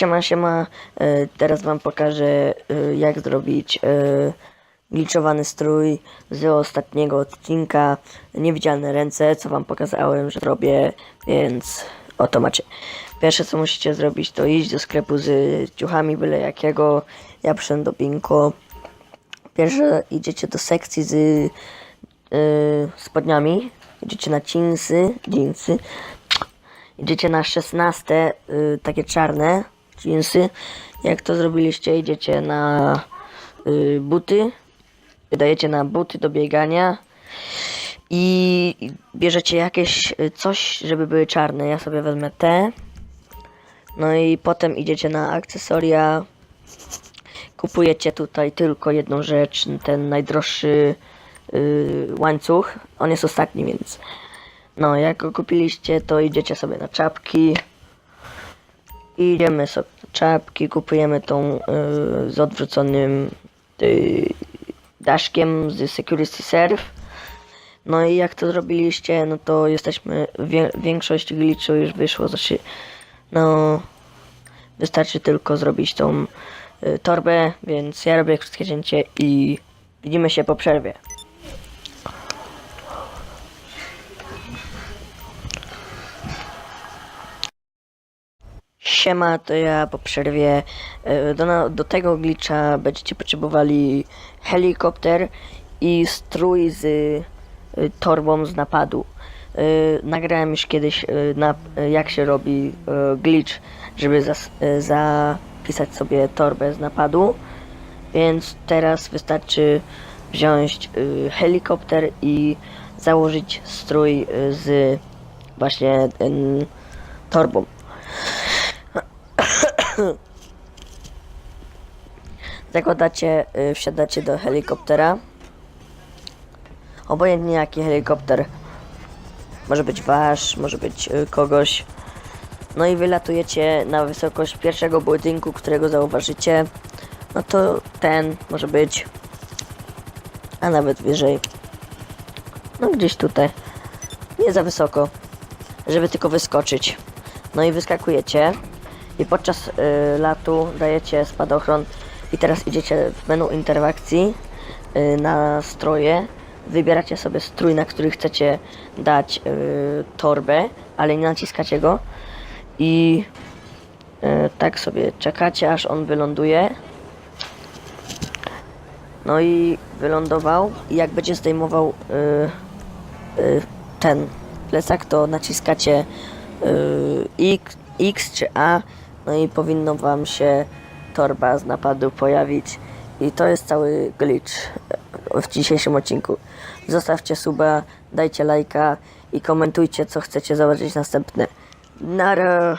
Siema, siema. E, Teraz wam pokażę e, jak zrobić e, glitchowany strój z ostatniego odcinka Niewidzialne ręce, co wam pokazałem, że robię, więc oto macie. Pierwsze co musicie zrobić to iść do sklepu z ciuchami byle jakiego. Ja przyszedłem do Binko. Pierwsze idziecie do sekcji z spodniami. Idziecie na jeansy, jeansy. Idziecie na 16, y, takie czarne jeansy. Jak to zrobiliście, idziecie na y, buty. Wydajecie na buty do biegania. I bierzecie jakieś y, coś, żeby były czarne. Ja sobie wezmę te. No i potem idziecie na akcesoria. Kupujecie tutaj tylko jedną rzecz, ten najdroższy y, łańcuch. On jest ostatni, więc no, jak go kupiliście, to idziecie sobie na czapki. Idziemy sobie czapki, kupujemy tą y, z odwróconym y, daszkiem z Security Serve. No i jak to zrobiliście, no to jesteśmy, wie, większość glitchu już wyszło, znaczy, no, wystarczy tylko zrobić tą y, torbę, więc ja robię krótkie cięcie i widzimy się po przerwie. Siema, to ja po przerwie e, do, do tego glitcha będziecie potrzebowali helikopter i strój z y, torbą z napadu. Y, nagrałem już kiedyś na, jak się robi glitch, żeby zas, zapisać sobie torbę z napadu. Więc teraz wystarczy wziąć helikopter i założyć strój z właśnie torbą. Zakładacie, y, wsiadacie do helikoptera. Obojętnie jaki helikopter. Może być wasz, może być y, kogoś. No i wylatujecie na wysokość pierwszego budynku, którego zauważycie. No to ten może być. A nawet wyżej. No gdzieś tutaj. Nie za wysoko. Żeby tylko wyskoczyć. No i wyskakujecie. I podczas y, latu dajecie spadochron. I teraz idziecie w menu interakcji y, na stroje. Wybieracie sobie strój, na który chcecie dać y, torbę, ale nie naciskacie go. I y, tak sobie czekacie, aż on wyląduje. No i wylądował. I jak będzie zdejmował y, y, ten plecak, to naciskacie y, X, X czy A, no i powinno Wam się torba z napadu pojawić. I to jest cały glitch e, w dzisiejszym odcinku. Zostawcie suba, dajcie lajka i komentujcie, co chcecie zobaczyć następne. Nara!